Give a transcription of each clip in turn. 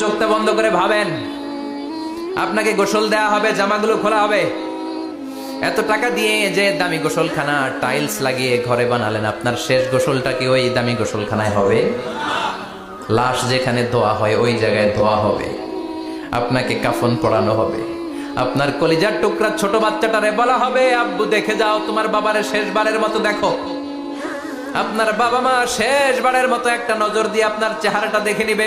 চোখটা বন্ধ করে ভাবেন, আপনাকে গোসল দেয়া হবে, জামাগুলো খোলা হবে। এত টাকা দিয়ে যে দামি গোসলখানা, টাইলস লাগিয়ে ঘরে বানালেন, আপনার শেষ গোসলটা কি ওই দামি গোসলখানায় হবে? লাশ যেখানে ধোয়া হয়, ওই জায়গায় ধোয়া হবে। আপনাকে কাফন পড়ানো হবে। আপনার কলিজার টুকরা ছোট বাচ্চাটারে বলা হবে, আব্বু, দেখে যাও, তোমার বাবারে শেষবারের মতো দেখো। আপনার বাবা মা শেষবারের মতো একটা নজর দিয়ে আপনার চেহারাটা দেখে নিবে।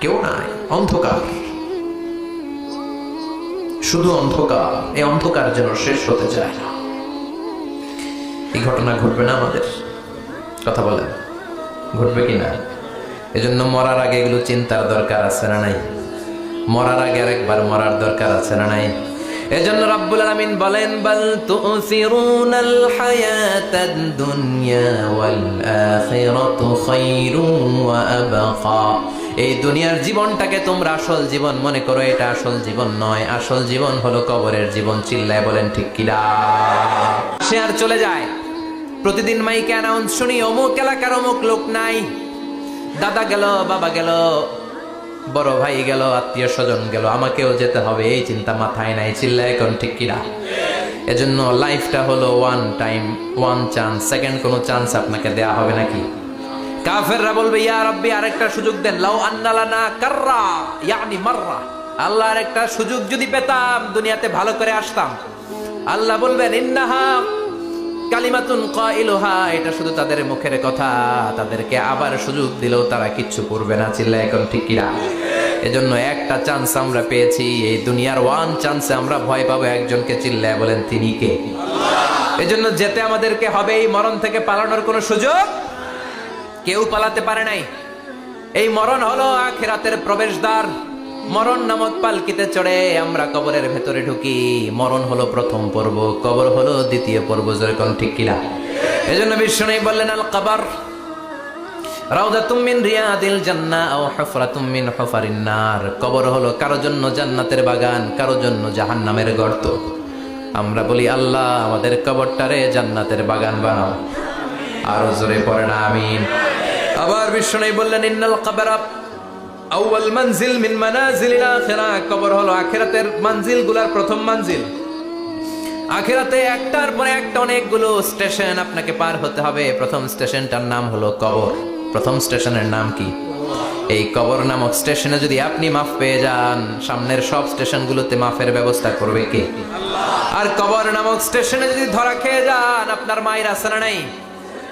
কেউ নাই, অন্ধকার। শুধু অন্ধকার, এই অন্ধকার যেন শেষ হতে চায় না। এই ঘটনা ঘটবে না আমাদের? কথা বলেন, ঘটবে কি না? এজন্য মরার আগে এগুলো চিন্তার দরকার আছে না নাই? মরার আগে আরেকবার মরার দরকার আছে না নাই? এজন্য রব্বুল আলামিন বলেন, বাল তুসিরুনাল হায়াতাদ দুনিয়া ওয়াল আখিরাতু খায়রুন ওয়া আবকা। এই দুনিয়ার জীবনটাকে তোমরা আসল জীবন মনে করো, এটা আসল জীবন নয়। আসল জীবন হলো কবরের জীবন, চিল্লায় বলেন ঠিক কিনা? সে আর চলে যায়। প্রতিদিন মাইকে অ্যানাউন্স শুনি, অমুক এলাকার অমুক লোক নাই। দাদা গেল, বাবা গেল, বড় ভাই গেল, আত্মীয় স্বজন গেল, আমাকেও যেতে হবে, এই চিন্তা মাথায় নাই চিল্লা এখন ঠিক কিনা? এজন্য লাইফটা হলো one time one chance second কোনো চান্স আপনাকে দেয়া হবে নাকি? কাফেররা বলবে, ইয়া রব্বি, আরেকটা সুযোগ দেন। লাউ আন্নালানা কাররা, ইয়ানি মাররা। আল্লাহ আরেকটা সুযোগ যদি পেতাম, দুনিয়াতে ভালো করে আসতাম। আল্লাহ বলবেন, ইন্নাহা কালিমাতুন কাইলুহা। এটা শুধু তাদের মুখের কথা। তাদেরকে আবার সুযোগ দিলেও তারা কিচ্ছু করবে না চিল্লা এখন ঠিক কিনা? এজন্য একটা চান্স আমরা পেয়েছি। এই দুনিয়ার ওয়ান চান্সে আমরা ভয় পাবো একজনকে, চিল্লায় বলেন, তিনি কে? এজন্য যেতে আমাদেরকে হবে এই মরণ থেকে পালানোর কোনো সুযোগ কেউ পালাতে পারে নাই। এই মরণ হলো আখেরাতের প্রবেশদ্বার। মরণ নামক পালকিতে চড়ে আমরা কবরের ভেতরে ঢুকি। মরণ হলো প্রথম পর্ব, কবর হলো দ্বিতীয় পর্ব, যেরকম ঠিক কিনা। এজন্য বিষ্ণু বললেন, আল কবর কবর হলো কারও জন্য জান্নাতের বাগান, কারও জন্য জাহান্নামের গর্ত। আমরা বলি, আল্লাহ, আমাদের কবরটারে জান্নাতের বাগান পড়ে আমিন। আবার বিষ্ণু বললেন, ইন্নাল কবরা আউয়াল মানজিল মিন মানাজিলিল আখিরা। কবর হলো আখিরাতের মানজিল, গুলার প্রথম মানজিল। আখিরাতে একটার পরে একটা অনেকগুলো স্টেশন আপনাকে পার হতে হবে। প্রথম স্টেশনটার নাম হলো কবর। প্রথম স্টেশনের নাম কি? এই কবর নামক স্টেশনে যদি আপনি মাফ পেয়ে যান, সামনের সব স্টেশনগুলোতে মাফের ব্যবস্থা করবে কে? আর কবর নামক স্টেশনে যদি ধরা খেয়ে যান, আপনার মায়ের আসানা নাই।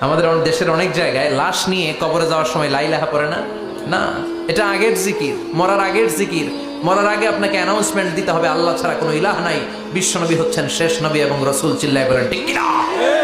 আমাদের দেশের অনেক জায়গায় লাশ নিয়ে কবরে যাওয়ার সময় লাই লাইলাহা পড়ে না? না। এটা আগের জিকির, মরার আগের জিকির। মরার আগে আপনাকে অ্যানাউন্সমেন্ট দিতে হবে, আল্লাহ ছাড়া কোনো ইলাহ নাই। বিশ্বনবী হচ্ছেন শেষ নবী এবং রসুল চিল্লায় বলেন, ঠিক কিনা?